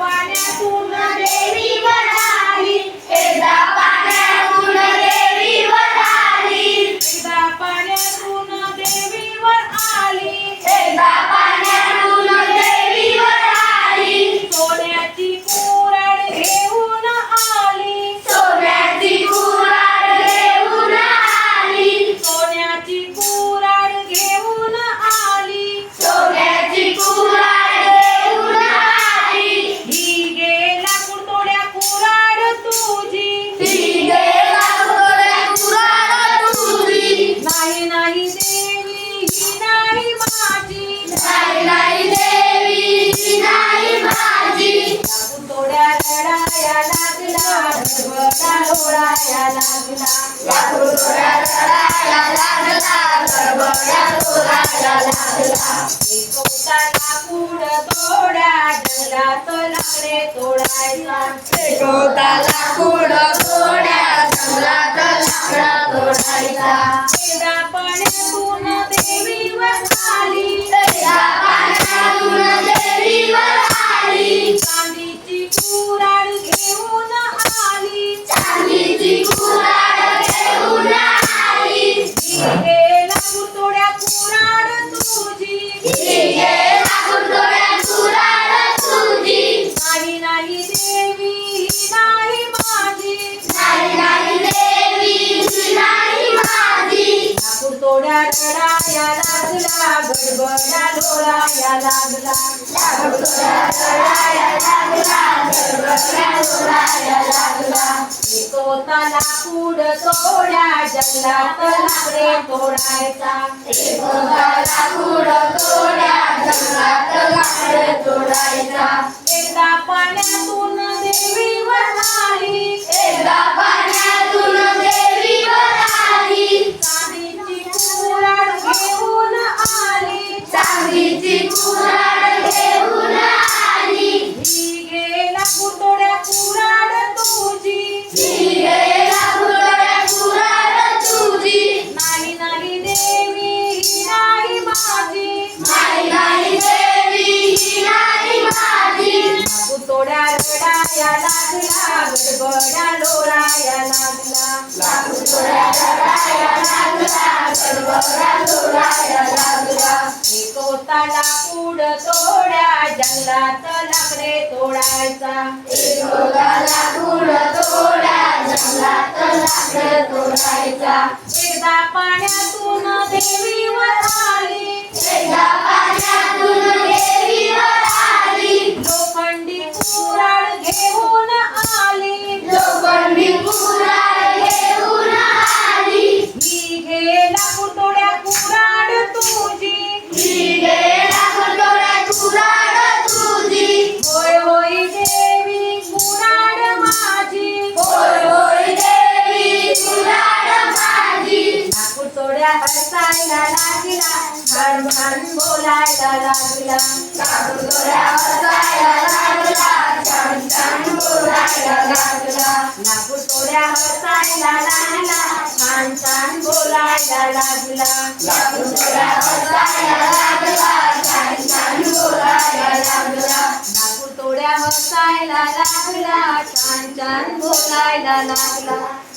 വനകുമദേവി വരാ. गडबडा लोळाया लागला कुरतोड्या रडाया लागला गडबडा लोळाया लागला एकोटा लाकूड तोड्या जंगलात लाकडे लाकूड जंगलात लाकडा पाण्यातून देवीवर आली पाण्यातून देवीवर आली चांदीची गोड्या रडाया लागला गडबडा लोळाया लागला लाकूड रडाया लागला गडबडा लोळाया लागला एक होता लाकूड तोड्या जंगलात लागले तोडायचा एक होता कुरतोड्या रडाया लागला गडबडा लोळाया लागला रडाया लागला गडबडा लोळाया लागला लाकूड तोड्या जंगलात लाकडे तोडायचा लाकूड तोड्या जंगलात लाकडे तोडायचा. एकदा पाण्यातून देवीवर Eh, oh, लागला. बोलायला लागला. लागला. छान छान बोलायला लागला. लाकूड तोड्या लागला. छान छान बोलायला लागला. लागला. छान छान बोलायला लागला. लागला. छान छान बोलायला लागला.